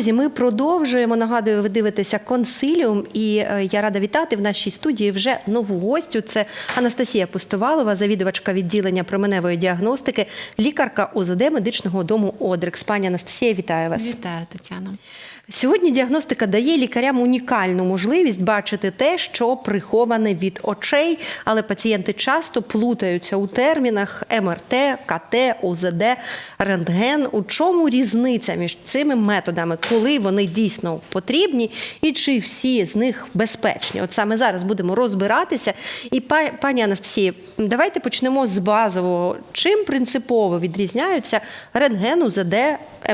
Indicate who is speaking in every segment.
Speaker 1: Друзі, ми продовжуємо. Нагадую, ви дивитеся консиліум, і е, я рада вітати в нашій студії вже нову гостю. Це Анастасія Пустовалова, завідувачка відділення променевої діагностики, лікарка ОЗД медичного дому Одрекс. Пані Анастасія, вітаю вас.
Speaker 2: Вітаю, Тетяна.
Speaker 1: Сьогодні діагностика дає лікарям унікальну можливість бачити те, що приховане від очей, але пацієнти часто плутаються у термінах МРТ, КТ, УЗД, рентген. У чому різниця між цими методами, коли вони дійсно потрібні, і чи всі з них безпечні? От саме зараз будемо розбиратися. І па- пані Анастасії, давайте почнемо з базового. Чим принципово відрізняються рентген, УЗД,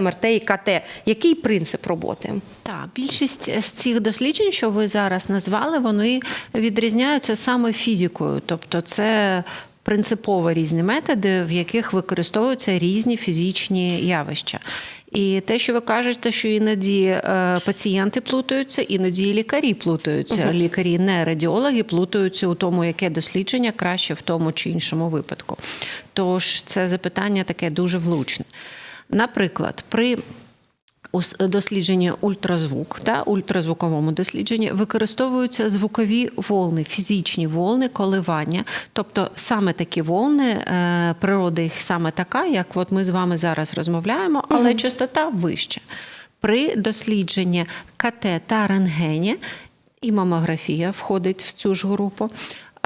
Speaker 1: МРТ і КТ? Який принцип роботи?
Speaker 2: Так, більшість з цих досліджень, що ви зараз назвали, вони відрізняються саме фізикою, тобто це. Принципово різні методи, в яких використовуються різні фізичні явища. І те, що ви кажете, що іноді е, пацієнти плутаються, іноді і лікарі плутаються. Лікарі, не радіологи, плутаються у тому, яке дослідження краще в тому чи іншому випадку. Тож це запитання таке дуже влучне. Наприклад, при у дослідженні ультразвук та ультразвуковому дослідженні використовуються звукові волни, фізичні волни, коливання. Тобто саме такі волни, е, природа їх саме така, як от ми з вами зараз розмовляємо, але частота вища. При дослідженні КТ та рентгені і мамографія входить в цю ж групу.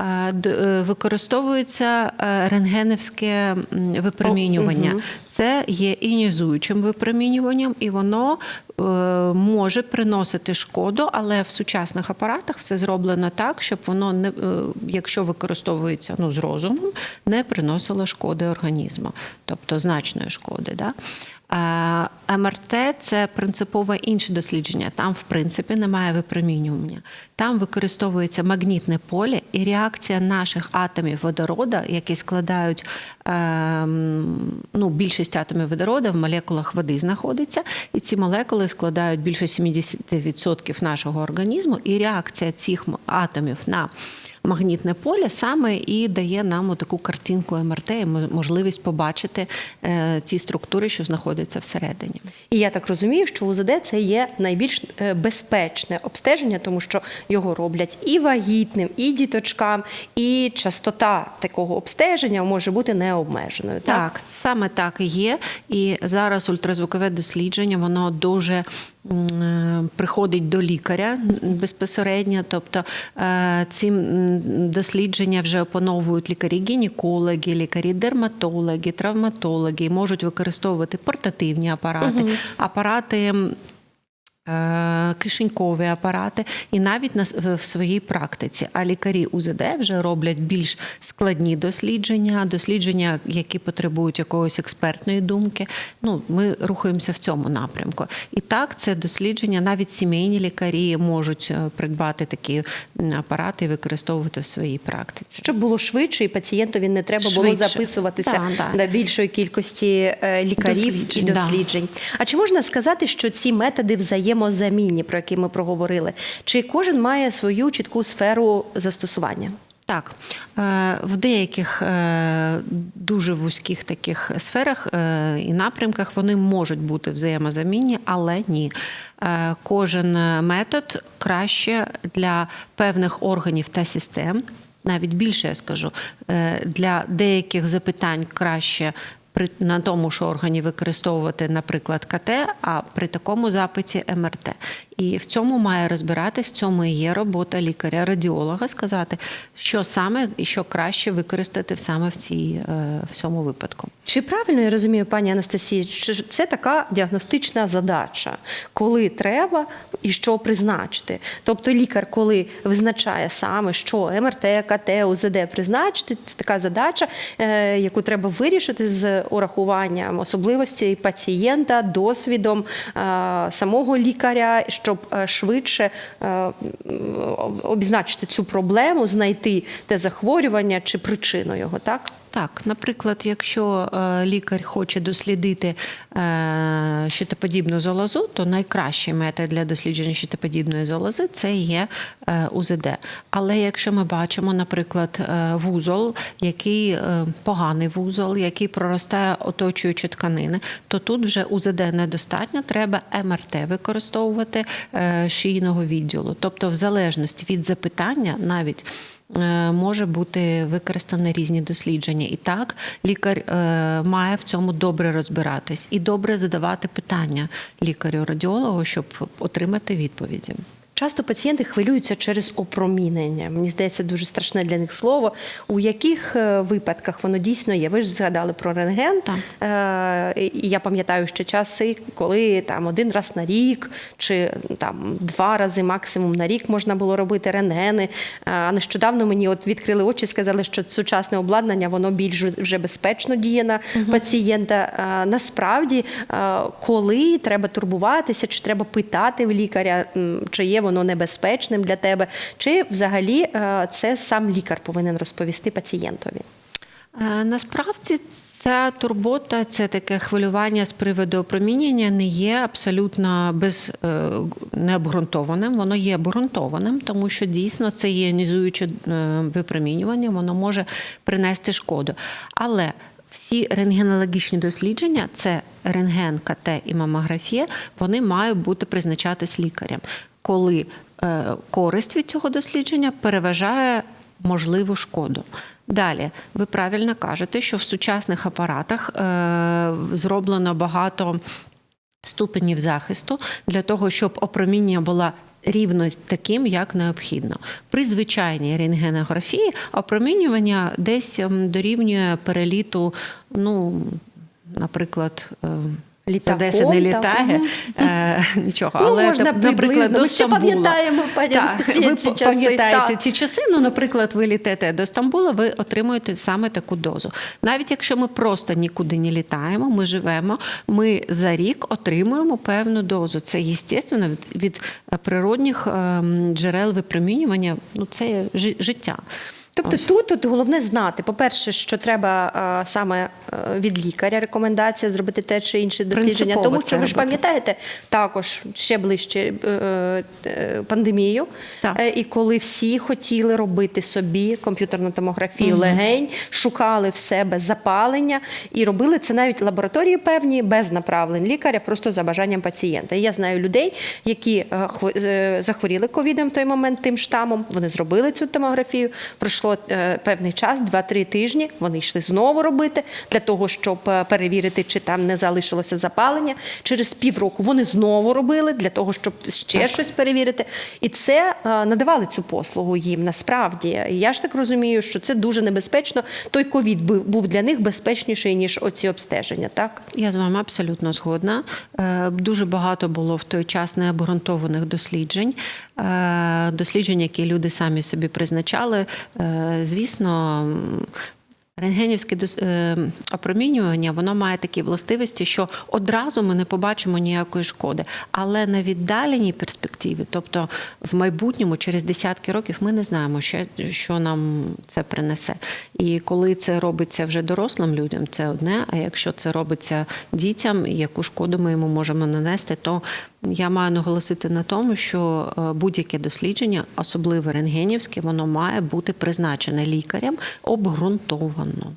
Speaker 2: Е, Використовується е, рентгенівське випромінювання. Це є іонізуючим випромінюванням, і воно е, може приносити шкоду, але в сучасних апаратах все зроблено так, щоб воно не якщо використовується ну з розумом, не приносило шкоди організму, тобто значної шкоди. Да? А МРТ це принципово інше дослідження. Там, в принципі, немає випромінювання. Там використовується магнітне поле і реакція наших атомів водорода, які складають ем, ну, більшість атомів водорода в молекулах води знаходиться, і ці молекули складають більше 70% нашого організму. І реакція цих атомів на магнітне поле саме і дає нам таку картинку МРТ, і можливість побачити е, ті структури, що знаходяться всередині.
Speaker 1: І я так розумію, що УЗД це є найбільш е, безпечне обстеження, тому що його роблять і вагітним, і діточкам, і частота такого обстеження може бути необмеженою. Так,
Speaker 2: Так, саме так і є. І зараз ультразвукове дослідження, воно дуже приходить до лікаря безпосередньо. Тобто е, ці дослідження вже опановують лікарі-гінекологи, лікарі-дерматологи, травматологи, можуть використовувати портативні апарати, апарати. Е, Кишенькові апарати і навіть на в своїй практиці. А лікарі УЗД вже роблять більш складні дослідження, дослідження, які потребують якоїсь експертної думки. Ну, ми рухаємося в цьому напрямку. І так, це дослідження, навіть сімейні лікарі можуть е, придбати такі апарати і використовувати в своїй практиці.
Speaker 1: Щоб було швидше, і пацієнтові не треба було
Speaker 2: Швидше.
Speaker 1: записуватися
Speaker 2: Да, да.
Speaker 1: до більшої кількості е, лікарів
Speaker 2: Досліджень,
Speaker 1: і
Speaker 2: да.
Speaker 1: досліджень. А чи можна сказати, що ці методи взаємозамінні, про які ми проговорили? Чи кожен має свою чітку сферу застосування?
Speaker 2: Так, е, в деяких е, дуже вузьких таких сферах е, і напрямках вони можуть бути взаємозамінні, але ні. Кожен метод краще для певних органів та систем. Навіть більше я скажу, для деяких запитань краще при на тому, що органі використовувати, наприклад, КТ, а при такому запиті МРТ. І в цьому має розбиратись, в цьому і є робота лікаря-радіолога, сказати, що саме і що краще використати саме в цій е, в цьому випадку.
Speaker 1: Чи правильно я розумію, пані Анастасії, що це така діагностична задача, коли треба і що призначити? Тобто лікар, коли визначає саме, що МРТ, КТ, УЗД призначити, це така задача, е, яку треба вирішити з урахуванням особливостей пацієнта, досвідом е, самого лікаря, щоб е, швидше е, обізначити цю проблему, знайти те захворювання чи причину його, так?
Speaker 2: Так, наприклад, якщо е, лікар хоче дослідити е, щитоподібну залозу, то найкращий метод для дослідження щитоподібної залози це є е, УЗД. Але якщо ми бачимо, наприклад, вузол, який поганий вузол, який проростає оточуючи тканини, то тут вже УЗД недостатньо, треба МРТ використовувати шийного відділу. Тобто, в залежності від запитання, навіть може бути використане різні дослідження. І так лікар е, має в цьому добре розбиратись і добре задавати питання лікарю-радіологу, щоб отримати відповіді.
Speaker 1: Часто пацієнти хвилюються через опромінення. Мені здається, дуже страшне для них слово. У яких е, випадках воно дійсно є? Ви ж згадали про рентген.
Speaker 2: Так.
Speaker 1: Е, я пам'ятаю ще часи, коли там один раз на рік чи там два рази максимум на рік можна було робити рентгени. Е, А нещодавно мені от відкрили очі, сказали, що сучасне обладнання воно більш вже безпечно діє на пацієнта. Е, Насправді, е, коли треба турбуватися, чи треба питати в лікаря, чи є воно небезпечним для тебе, чи взагалі е, це сам лікар повинен розповісти пацієнтові.
Speaker 2: Е, Насправді ця турбота, це таке хвилювання з приводу опромінення не є абсолютно без е, необґрунтованим. Воно є обґрунтованим, тому що дійсно це є іонізуюче випромінювання, воно може принести шкоду. Але всі рентгенологічні дослідження, це рентген, КТ і мамографія, вони мають бути призначатись лікарем, коли е, користь від цього дослідження переважає можливу шкоду. Далі, ви правильно кажете, що в сучасних апаратах е, зроблено багато ступенів захисту для того, щоб опромінення була рівно таким, як необхідно. При звичайній рентгенографії опромінювання десь ем, дорівнює переліту, ну, наприклад.
Speaker 1: Літаком,
Speaker 2: це десь не літає,
Speaker 1: ага.
Speaker 2: е, нічого.
Speaker 1: Ну,
Speaker 2: Але,
Speaker 1: можна
Speaker 2: тап- наприклад, до Стамбула.
Speaker 1: пам'ятаємо, пані
Speaker 2: Так, ви
Speaker 1: ці часи,
Speaker 2: пам'ятаєте
Speaker 1: так.
Speaker 2: ці часи. Ну, наприклад, ви літаєте до Стамбула, ви отримуєте саме таку дозу. Навіть якщо ми просто нікуди не літаємо, ми живемо, ми за рік отримуємо певну дозу. Це естественно від, від природних ем, джерел випромінювання. Ну це життя.
Speaker 1: Тобто
Speaker 2: Ось.
Speaker 1: тут, тут головне знати, по-перше, що треба е, саме е, від лікаря рекомендація зробити те чи інше дослідження.
Speaker 2: Принципово
Speaker 1: Тому що ви ж пам'ятаєте також ще ближче е, е, пандемію,
Speaker 2: Так.
Speaker 1: Е, і коли всі хотіли робити собі комп'ютерну томографію легень, шукали в себе запалення і робили це навіть лабораторії певні без направлень лікаря, просто за бажанням пацієнта. І я знаю людей, які е, е, захворіли ковідом в той момент тим штамом. Вони зробили цю томографію. Пройшло е, певний час, 2-3 тижні. Вони йшли знову робити для того, щоб е, перевірити, чи там не залишилося запалення. Через півроку вони знову робили для того, щоб ще щось перевірити. І це е, надавали цю послугу їм насправді. Я ж так розумію, що це дуже небезпечно. Той ковід був- для них безпечніший ніж оці обстеження. Так
Speaker 2: Я з вами абсолютно згодна. Дуже багато було в той час необґрунтованих досліджень, досліджень, які люди самі собі призначали. Е, Звісно. Рентгенівське е, опромінювання воно має такі властивості, що одразу ми не побачимо ніякої шкоди. Але на віддаленій перспективі, тобто в майбутньому, через десятки років, ми не знаємо, що нам це принесе. І коли це робиться вже дорослим людям, це одне. А якщо це робиться дітям, яку шкоду ми йому можемо нанести, то я маю наголосити на тому, що е, будь-яке дослідження, особливо рентгенівське, воно має бути призначене лікарем обґрунтовано.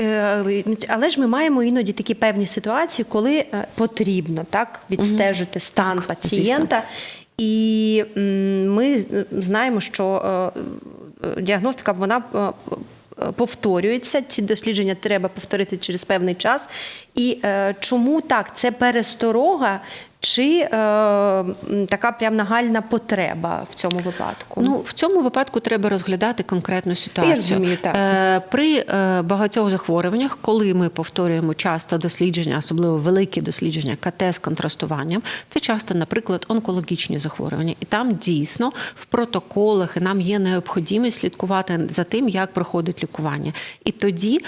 Speaker 1: Е, Але ж ми маємо іноді такі певні ситуації, коли е, потрібно так відстежити стан
Speaker 2: Так,
Speaker 1: пацієнта. І ми знаємо, що діагностика вона повторюється. Ці дослідження треба повторити через певний час. І е, чому так? Це пересторога. Чи е, така прям нагальна потреба в цьому випадку?
Speaker 2: Ну в цьому випадку треба розглядати конкретну ситуацію.
Speaker 1: розумію, так.
Speaker 2: Е, При е, багатьох захворюваннях, коли ми повторюємо часто дослідження, особливо великі дослідження КТ з контрастуванням, це часто, наприклад, онкологічні захворювання, і там дійсно в протоколах і нам є необхідність слідкувати за тим, як проходить лікування. І тоді.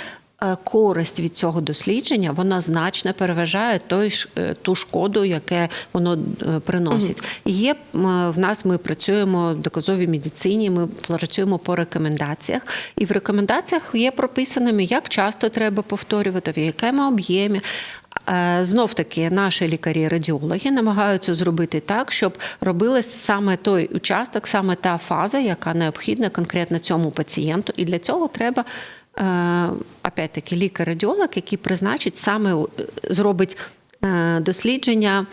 Speaker 2: Е, користь від цього дослідження вона значно переважає той ж е, ту шкоду, яке воно е, приносить. І Є в нас. Ми працюємо в доказовій медицині. Ми працюємо по рекомендаціях, і в рекомендаціях є прописаними, як часто треба повторювати, в якому об'ємі. Знов таки наші лікарі-радіологи намагаються зробити так, щоб робилось саме той участок, саме та фаза, яка необхідна конкретно цьому пацієнту. І для цього треба опять-таки лікар-радіолог, який призначить саме е, зробить е, дослідження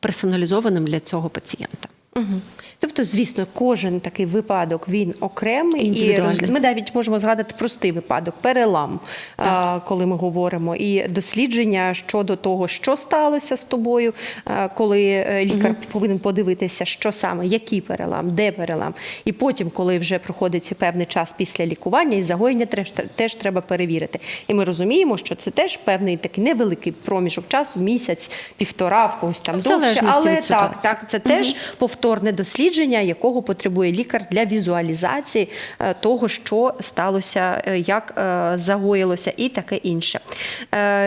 Speaker 2: персоналізованим для цього пацієнта.
Speaker 1: Угу. Тобто, звісно, кожен такий випадок він окремий і ми навіть можемо згадати простий випадок, перелам, а, коли ми говоримо, і дослідження щодо того, що сталося з тобою, а, коли е, лікар повинен подивитися, що саме, який перелам, де перелам. І потім, коли вже проходить певний час після лікування, і загоєння теж, теж треба перевірити. І ми розуміємо, що це теж певний такий невеликий проміжок часу, місяць, півтора, в когось там довше, але так, так, це теж повторне дослідження, якого потребує лікар для візуалізації е, того, що сталося, е, як е, загоїлося, і таке інше.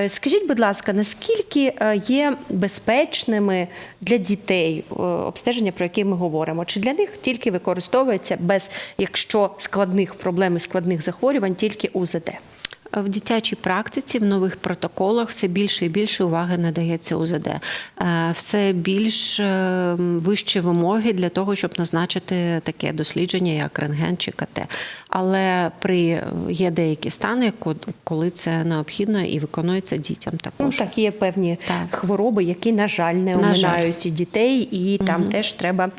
Speaker 1: Скажіть, будь ласка, наскільки є безпечними для дітей обстеження, про які ми говоримо? Чи для них тільки використовується без, якщо складних проблем і складних захворювань, тільки УЗД?
Speaker 2: В дитячій практиці в нових протоколах все більше і більше уваги надається УЗД. Е, Все більш е, вищі вимоги для того, щоб назначити таке дослідження, як рентген чи КТ. Але при є деякі стани, ко- коли це необхідно і виконується дітям
Speaker 1: Ну
Speaker 2: також.
Speaker 1: так є певні
Speaker 2: Так.
Speaker 1: хвороби, які, на жаль, не
Speaker 2: На
Speaker 1: оминають дітей, і там теж треба.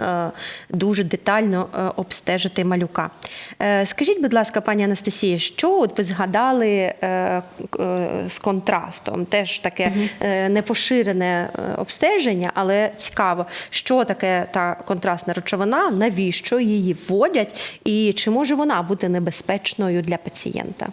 Speaker 1: Е, Дуже детально е, обстежити малюка. Е, Скажіть, будь ласка, пані Анастасія, що от ви згадали з контрастом? Теж таке непоширене обстеження, але цікаво, що таке та контрастна речовина, навіщо її вводять, і чи може вона бути небезпечною для пацієнта?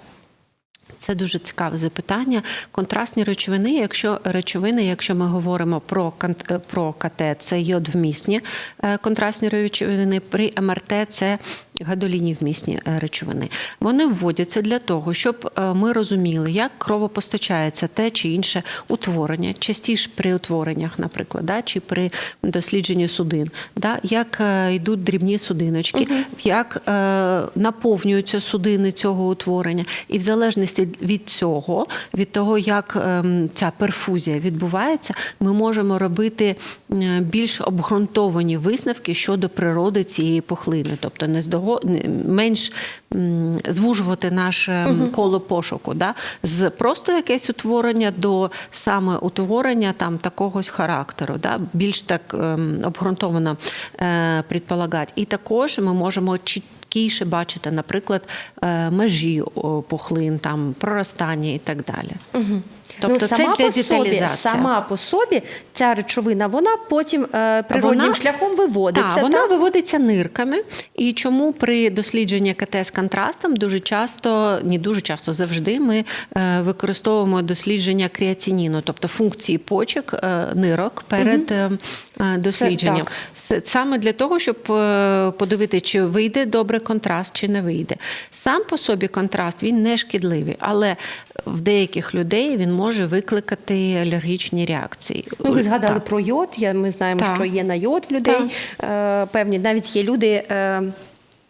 Speaker 2: Це дуже цікаве запитання. Контрастні речовини, якщо речовини, якщо ми говоримо про е, про КТ, це йодвмісні е, контрастні речовини, при МРТ це гадоліні вмісні е, речовини. Вони вводяться для того, щоб ми розуміли, як кровопостачається те чи інше утворення, частіше при утвореннях, наприклад, да, чи при дослідженні судин, да, як йдуть дрібні судиночки, як е, наповнюються судини цього утворення, і в залежності від цього, від того, як ем, ця перфузія відбувається, ми можемо робити е, більш обґрунтовані висновки щодо природи цієї пухлини, тобто не здого не- менш м, звужувати наше м, коло пошуку, да? з просто якесь утворення до саме утворення там такогось характеру, да? більш так ем, обґрунтовано е, предполагати. І також ми можемо чіткіше бачите, наприклад, е, межі пухлин, там проростання і так далі. Тобто
Speaker 1: ну,
Speaker 2: це
Speaker 1: сама
Speaker 2: для
Speaker 1: по собі, сама по собі ця речовина, вона потім е, природнім
Speaker 2: Вона-
Speaker 1: шляхом виводиться.
Speaker 2: Так, вона
Speaker 1: так?
Speaker 2: виводиться нирками. І чому при дослідженні КТ з контрастом дуже часто, не дуже часто, завжди ми е, використовуємо дослідження креатиніну, тобто функції почок е, нирок перед е, е, дослідженням. С- Саме для того, щоб е, подивити, чи вийде добре контраст, чи не вийде. Сам по собі контраст він не шкідливий, але в деяких людей він може викликати алергічні реакції.
Speaker 1: Ну, ви згадали
Speaker 2: Так.
Speaker 1: про йод. Я, ми знаємо,
Speaker 2: Так.
Speaker 1: що є на йод в людей. Е, певні, навіть є люди. Е,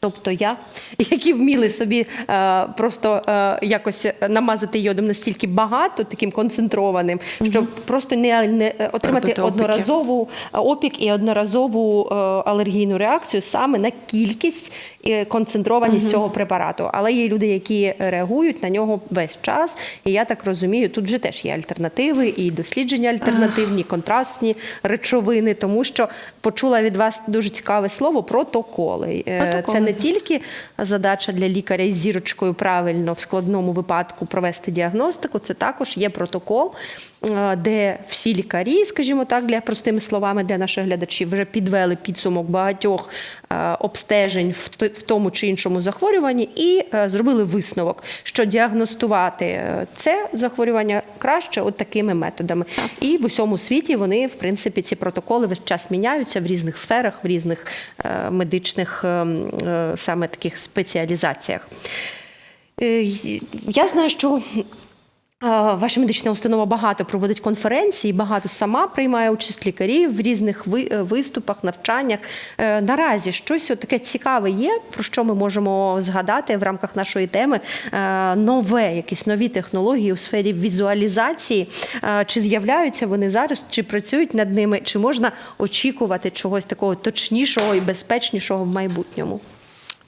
Speaker 1: Тобто я, які вміли собі е, просто е, якось намазати йодом настільки багато, таким концентрованим, щоб просто не, не отримати
Speaker 2: Робити
Speaker 1: одноразову е, опік і одноразову е, алергійну реакцію саме на кількість і концентрованість цього препарату. Але є люди, які реагують на нього весь час. І я так розумію, тут вже теж є альтернативи і дослідження альтернативні, контрастні речовини, тому що почула від вас дуже цікаве слово протоколи. Е,
Speaker 2: Протоколи.
Speaker 1: Це не тільки задача для лікаря із зірочкою правильно в складному випадку провести діагностику, це також є протокол, е, де всі лікарі, скажімо так, для простими словами для наших глядачів, вже підвели підсумок багатьох е, обстежень в в тому чи іншому захворюванні і е, зробили висновок, що діагностувати е, це захворювання краще от такими методами. І в усьому світі вони, в принципі, ці протоколи весь час міняються в різних сферах, в різних е, медичних е, м, е, саме таких спеціалізаціях. Я знаю, що ваша медична установа багато проводить конференцій, багато сама приймає участь лікарів в різних е, виступах, навчаннях. Е, Наразі щось таке цікаве є, про що ми можемо згадати в рамках нашої теми. Е, Нове, якісь нові технології у сфері візуалізації. Чи з'являються вони зараз, чи працюють над ними, чи можна очікувати чогось такого точнішого і безпечнішого в майбутньому?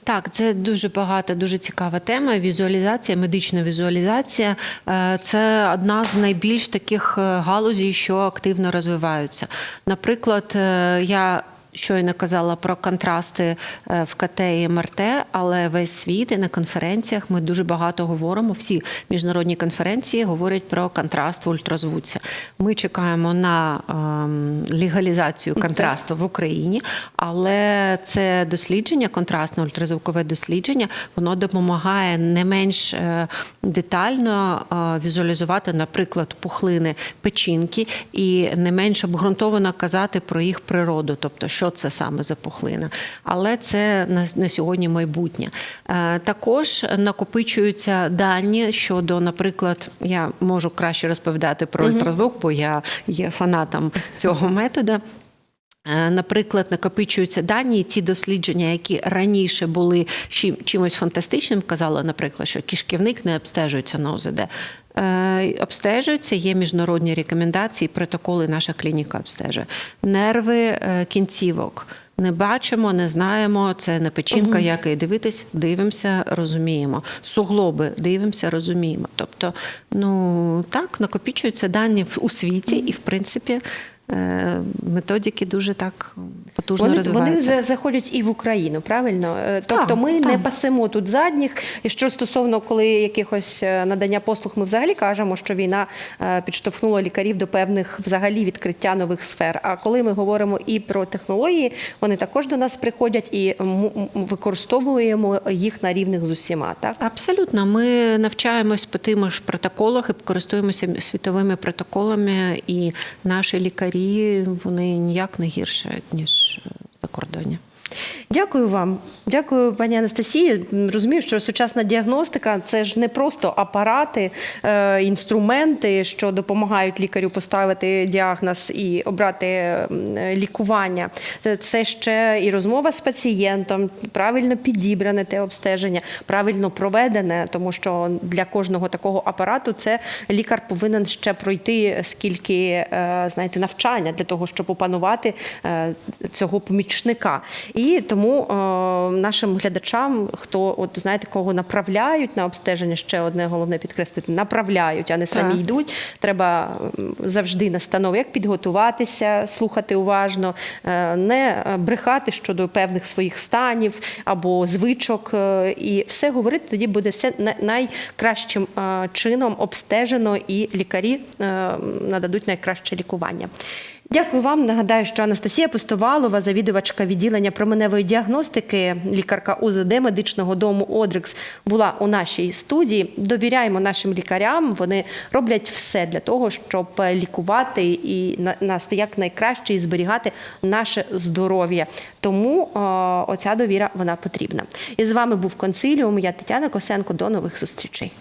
Speaker 2: Так, це дуже багата, дуже цікава тема. Візуалізація, медична візуалізація Е, це одна з найбільш таких е, галузей, що активно розвиваються. Наприклад, е, я. Щойно казала про контрасти е, в КТ і МРТ, але весь світ і на конференціях ми дуже багато говоримо. Всі міжнародні конференції говорять про контраст в ультразвуці. Ми чекаємо на ем, легалізацію контрасту в Україні, але це дослідження, контрастне ультразвукове дослідження, воно допомагає не менш е, детально е, візуалізувати, наприклад, пухлини печінки, і не менш обґрунтовано казати про їх природу, тобто що це саме за пухлина. Але це на, на сьогодні майбутнє. Е, Також накопичуються дані щодо, наприклад, я можу краще розповідати про ультразвук, бо я є фанатом цього методу. Е, Наприклад, накопичуються дані, і ті дослідження, які раніше були чим- чимось фантастичним, казали, наприклад, що кишківник не обстежується на ОЗД. Е, Обстежуються, є міжнародні рекомендації, протоколи наша клініка обстежує. Нерви е, кінцівок. Не бачимо, не знаємо. Це не печінка, як і дивитись, дивимося, розуміємо. Суглоби дивимося, розуміємо. Тобто, ну так, накопічуються дані в- у світі, і в принципі методики дуже так потужно
Speaker 1: Вони,
Speaker 2: розвиваються.
Speaker 1: вони заходять і в Україну, правильно? Е, Тобто
Speaker 2: Так,
Speaker 1: ми не пасемо тут задніх. І що стосовно коли якихось е, надання послуг, ми взагалі кажемо, що війна е, підштовхнула лікарів до певних взагалі відкриття нових сфер. А коли ми говоримо і про технології, вони також до нас приходять і використовуємо їх на рівних з усіма. Так
Speaker 2: Абсолютно, ми навчаємось по тим ж протоколах і користуємося світовими протоколами, і наші лікарі вони ніяк не гірше ніж за кордоні.
Speaker 1: Дякую вам. Дякую, пані Анастасії. Розумію, що сучасна діагностика це ж не просто апарати, е, інструменти, що допомагають лікарю поставити діагноз і обрати лікування. Це- Це ще і розмова з пацієнтом, правильно підібране те обстеження, правильно проведене, тому що для кожного такого апарату це лікар повинен ще пройти скільки е, знаєте, навчання для того, щоб опанувати е, цього помічника. І тому е, нашим глядачам, хто от знаєте, кого направляють на обстеження, ще одне головне підкреслити, направляють, а не самі
Speaker 2: Так.
Speaker 1: йдуть. Треба завжди настанови, як підготуватися, слухати уважно, е, не е, брехати щодо певних своїх станів або звичок, і все говорити тоді буде все на- найкращим чином обстежено, і лікарі нададуть найкраще лікування. Дякую вам. Нагадаю, що Анастасія Пустовалова, завідувачка відділення променевої діагностики, лікарка УЗД медичного дому Одрикс, була у нашій студії. Довіряємо нашим лікарям. Вони роблять все для того, щоб лікувати і на- нас як найкраще і зберігати наше здоров'я. Тому е, оця довіра вона потрібна. І з вами був консиліум. Я Тетяна Косенко. До нових зустрічей.